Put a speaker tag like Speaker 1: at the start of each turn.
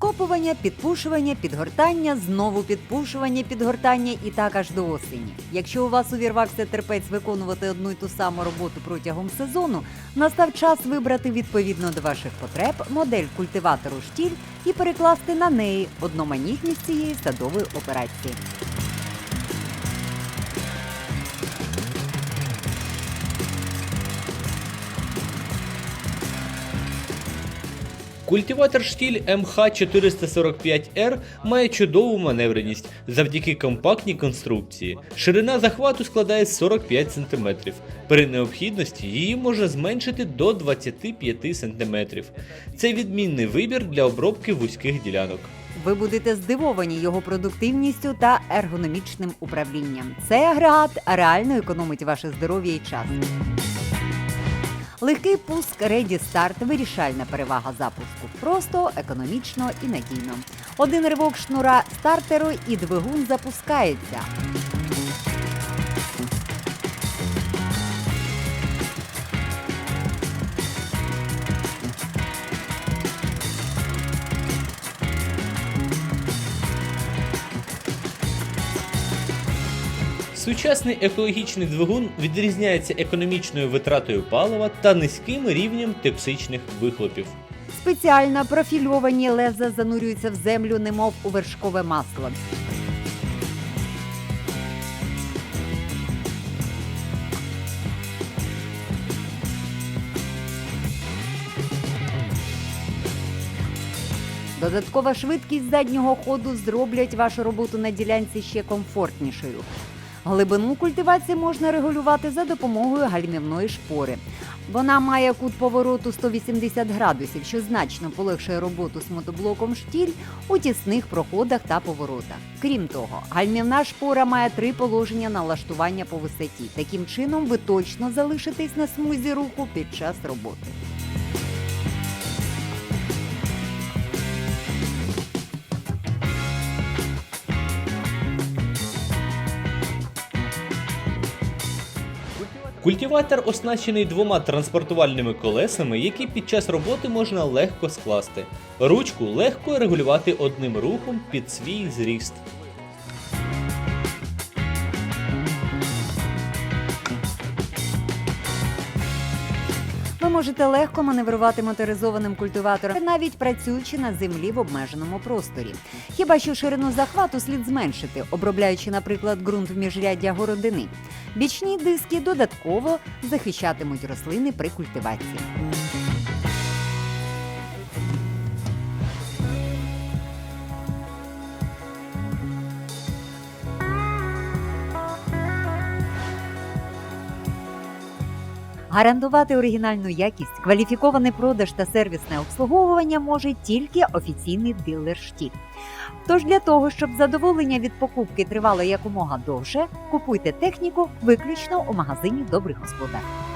Speaker 1: Скопування, підпушування, підгортання, знову підпушування, підгортання і так аж до осені. Якщо у вас увірвався терпець виконувати одну й ту саму роботу протягом сезону, настав час вибрати відповідно до ваших потреб модель культиватору штіль і перекласти на неї одноманітність цієї садової операції.
Speaker 2: Культиватор штіль МХ445R має чудову маневреність завдяки компактній конструкції. Ширина захвату складає 45 см. При необхідності її можна зменшити до 25 см. Це відмінний вибір для обробки вузьких ділянок.
Speaker 1: Ви будете здивовані його продуктивністю та ергономічним управлінням. Цей агрегат реально економить ваше здоров'я і час. Легкий пуск Ready Start – вирішальна перевага запуску. Просто, економічно і надійно. Один ривок шнура стартеру і двигун запускається.
Speaker 2: Сучасний екологічний двигун відрізняється економічною витратою палива та низьким рівнем токсичних вихлопів.
Speaker 1: Спеціально профільовані леза занурюються в землю, немов у вершкове масло. Додаткова швидкість заднього ходу зроблять вашу роботу на ділянці ще комфортнішою. Глибину культивації можна регулювати за допомогою гальмівної шпори. Вона має кут повороту 180 градусів, що значно полегшує роботу з мотоблоком штіль у тісних проходах та поворотах. Крім того, гальмівна шпора має три положення налаштування по висоті. Таким чином, ви точно залишитесь на смузі руху під час роботи.
Speaker 2: Культиватор оснащений двома транспортувальними колесами, які під час роботи можна легко скласти. Ручку легко регулювати одним рухом під свій зріст.
Speaker 1: Можете легко маневрувати моторизованим культиватором, навіть працюючи на землі в обмеженому просторі. Хіба що ширину захвату слід зменшити, обробляючи, наприклад, ґрунт в міжряддя городини. Бічні диски додатково захищатимуть рослини при культивації. Гарантувати оригінальну якість, кваліфікований продаж та сервісне обслуговування може тільки офіційний дилер штіль. Тож для того, щоб задоволення від покупки тривало якомога довше, купуйте техніку виключно у магазині Добрий Господар.